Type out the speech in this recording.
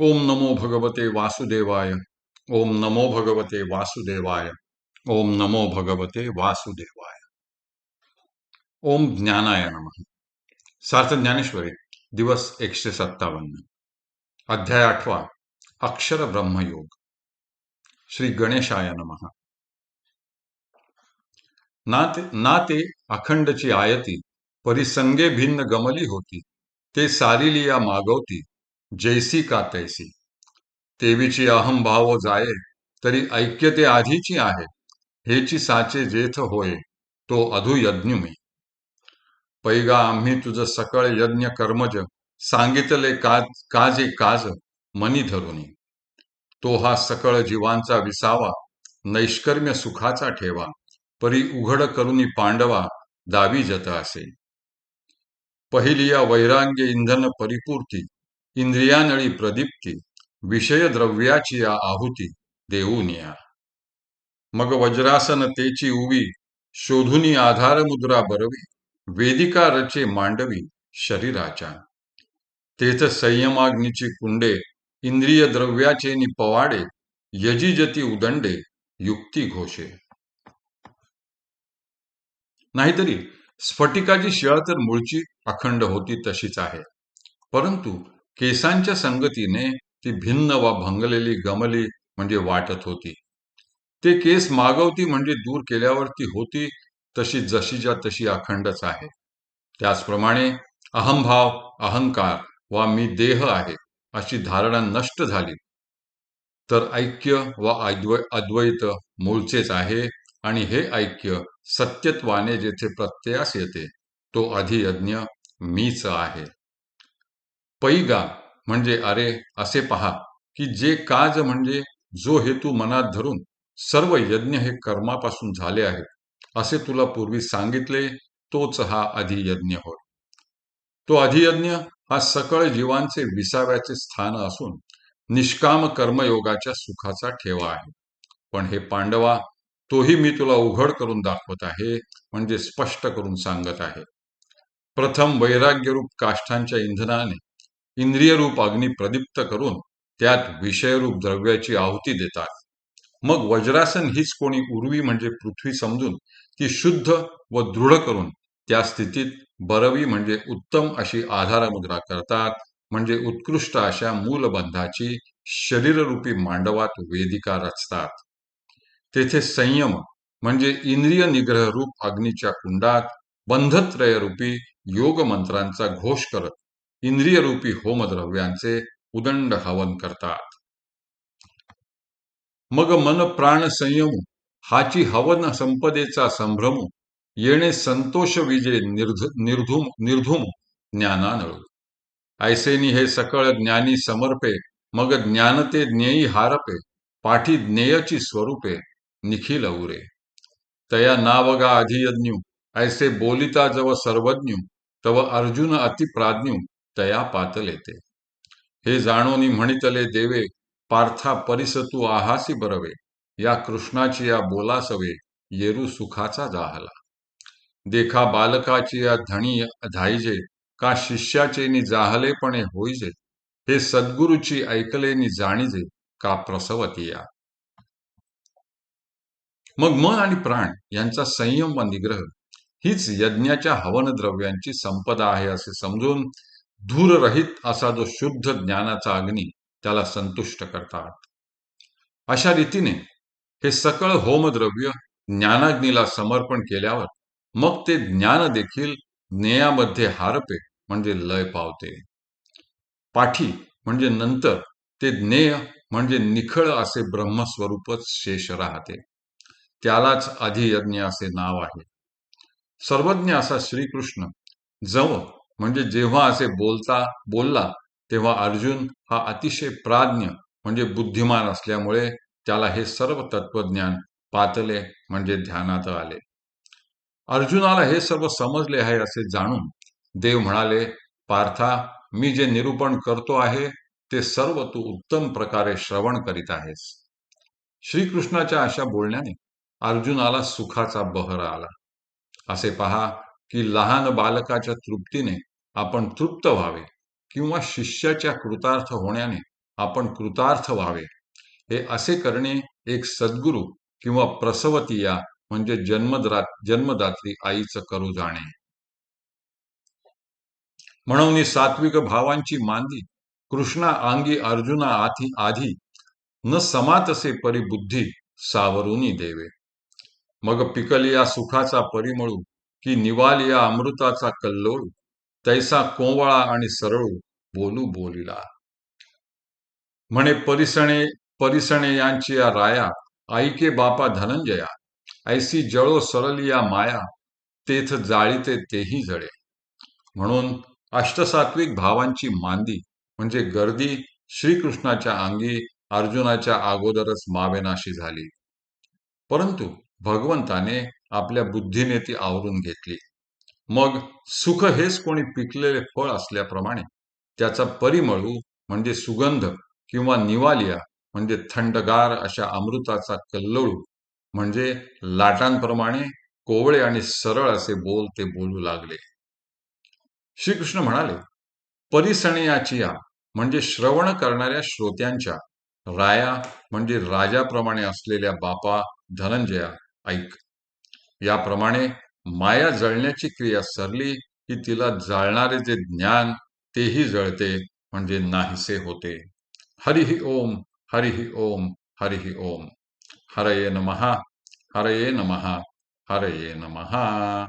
ओम नमो भगवते वासुदेवाय। ओम नमो भगवते वासुदेवाय। ओम नमो भगवते वासुदेवाय। ओम ज्ञानाय नम। सार्थ ज्ञानेश्वरी, दिवस एकशे सत्तावन्न अध्याय आठवा, अक्षर ब्रह्मयोग श्री गणेशाय नमः। ना ते ना ते अखंडची आयती, परिसंगे भिन्न गमली होती, ते सारिलिया मागवती जैसी का तैसी। तेवीची अहंभाव जाये तरी ऐक्य ते आधीची आहे. हेची साचे जेथ होय तो अधुयज्ञुमी पैगा आम्ही तुझ सकळ यज्ञ कर्मज सांगितले काज काजे काज मनी धरुनी। तो हा सकळ जीवांचा विसावा नैष्कर्म्य सुखाचा ठेवा परी उघड करुनी पांडवा दावी जत असे। पहिलिया वैराग्य इंधन परिपूर्ती इंद्रियानळी प्रदीप्ती विषय द्रव्याची या आहुती देऊन या. मग वज्रासन तेची उवी शोधुनी आधार मुद्रा बरवी वेदिका रचे मांडवी शरीराच्या. तेच संयमाग्नीची कुंडे इंद्रिय द्रव्याचे नि पवाडे यजीजती उदंडे युक्ती घोषे. नाहीतरी स्फटिकाची शिळा तर मूळची अखंड होती तशीच आहे. परंतु केसांच्या संगतीने ती भिन्न वा भंगलेली गमली म्हणजे वाटत होती. ते केस मागवती म्हणजे दूर केल्यावर ती होती तशी जशीच्या तशी अखंडच आहे. त्याचप्रमाणे अहंभाव अहंकार वा मी देह आहे अशी धारणा नष्ट झाली. तर ऐक्य व अद्वैत मूळचेच आहे आणि हे ऐक्य सत्यत्वाने जेथे प्रत्ययास येते तो अधियज्ञ मीच आहे. पैगा म्हणजे अरे असे पहा की जे काज म्हणजे जो हेतू मनात धरून सर्व यज्ञ हे कर्मापासून झाले आहेत असे तुला पूर्वी सांगितले तोच हा अधियज्ञ होय. तो अधियज्ञ हा सकळ जीवांचे विसाव्याचे स्थान असून निष्काम कर्मयोगाच्या सुखाचा ठेवा आहे. पण हे पांडवा तोही मी तुला उघड करून दाखवत आहे म्हणजे स्पष्ट करून सांगत आहे. प्रथम वैराग्यरूप काष्ठांच्या इंधनाने इंद्रिय रूप अग्नी प्रदीप्त करून त्यात विषयरूप द्रव्याची आहुती देतात. मग वज्रासन हीच कोणी उर्वी म्हणजे पृथ्वी समजून ती शुद्ध व दृढ करून त्या स्थितीत बरवी म्हणजे उत्तम अशी आधारमुद्रा करतात म्हणजे उत्कृष्ट अशा मूलबंधाची शरीररूपी मांडवात वेदिका रचतात. तेथे संयम म्हणजे इंद्रिय निग्रह रूप अग्नीच्या कुंडात बंधत्रयरूपी योग मंत्रांचा घोष करत इंद्रियरूपी होमद्रव्यांचे उदंड हवन करतात. मग मन प्राण संयम हाची हवन संपदेचा संभ्रम येणे संतोष विजे निर्ध निर्धुम निर्धुम ज्ञानानळ. ऐसेनी हे सकळ ज्ञानी समर्पे मग ज्ञान ते ज्ञेयी हारपे पाठी ज्ञेयची स्वरूपे निखिल उरे. तया नावगा अधियज्ञू ऐसे बोलिता जव सर्वज्ञ तव अर्जुन अतिप्राज्ञू तया पातलेते हे जाणोनी म्हणितले देवे पार्था परिसतू आहासी बरवे या कृष्णाची या बोलासवे येरू सुखाचा जाहला. देखा बालकाची या धणी धाईजे का शिष्याचे नि जाहलेपणे होईजे हे सद्गुरूची ऐकले नि जाणीजे का प्रसवती या. मग मन आणि प्राण यांचा संयम व निग्रह हीच यज्ञाच्या हवन द्रव्यांची संपदा आहे असे समजून धूररहित असा जो शुद्ध ज्ञानाचा अग्नी त्याला संतुष्ट करतात. अशा रीतीने हे सकळ होमद्रव्य ज्ञानाग्नीला समर्पण केल्यावर मग ते ज्ञान देखील ज्ञेयामध्ये हारपे म्हणजे लय पावते. पाठी म्हणजे नंतर ते ज्ञेय म्हणजे निखळ असे ब्रह्मस्वरूपच शेष राहते. त्यालाच अधियज्ञ असे नाव आहे. सर्वज्ञ असा श्रीकृष्ण जवळ म्हणजे जेव्हा असे बोलता बोलला तेव्हा अर्जुन हा अतिशय प्राज्ञ म्हणजे बुद्धिमान असल्यामुळे त्याला हे सर्व तत्वज्ञान पातले म्हणजे ध्यानात आले. अर्जुनाला हे सर्व समजले आहे असे जाणून देव म्हणाले पार्था मी जे निरूपण करतो आहे ते सर्व तू उत्तम प्रकारे श्रवण करीत आहेस. श्रीकृष्णाच्या अशा बोलण्याने अर्जुनाला सुखाचा बहर आला. असे पहा की लहान बालकाच्या तृप्तीने आपण तृप्त व्हावे किंवा शिष्याच्या कृतार्थ होण्याने आपण कृतार्थ व्हावे. हे असे करणे एक सद्गुरू किंवा प्रसवतीया म्हणजे जन्मद्रा जन्मदात्री आईचं करू जाणे. म्हणून सात्विक भावांची मांदी कृष्णा अंगी अर्जुना आधी आधी न समातसे परिबुद्धी सावरुनी देवे. मग पिकलिया सुखाचा परिमळू की निवालिया अमृताचा कल्लोळू तैसा कोवळा आणि सरळू बोलू बोलिला. म्हणे परिसणे परिसणे यांची या राया ऐके बापा धनंजया ऐसी जळो सरलिया माया तेथ जाळीते तेही जळे. म्हणून अष्टसात्विक भावांची मांदी म्हणजे गर्दी श्रीकृष्णाच्या अंगी अर्जुनाच्या अगोदरच मावेनाशी झाली. परंतु भगवंताने आपल्या बुद्धीने ती आवरून घेतली. मग सुख हेच कोणी पिकलेले फळ असल्याप्रमाणे त्याचा परिमळू म्हणजे सुगंध किंवा निवालिया म्हणजे थंडगार अशा अमृताचा कल्लोळू म्हणजे लाटांप्रमाणे कोवळे आणि सरळ असे बोल ते बोलू लागले. श्रीकृष्ण म्हणाले परिसणयाचिया म्हणजे श्रवण करणाऱ्या श्रोत्यांच्या राया म्हणजे राजाप्रमाणे असलेल्या बापा धनंजया ऐक. याप्रमाणे माया जळण्याची क्रिया सरली की तिला जाळणारे जे ज्ञान तेही जळते म्हणजे नाहीसे होते. हरिहि ओम हरिहि ओम हरिहि ओम. हरये नमहा हरये नमहा हरये नमहा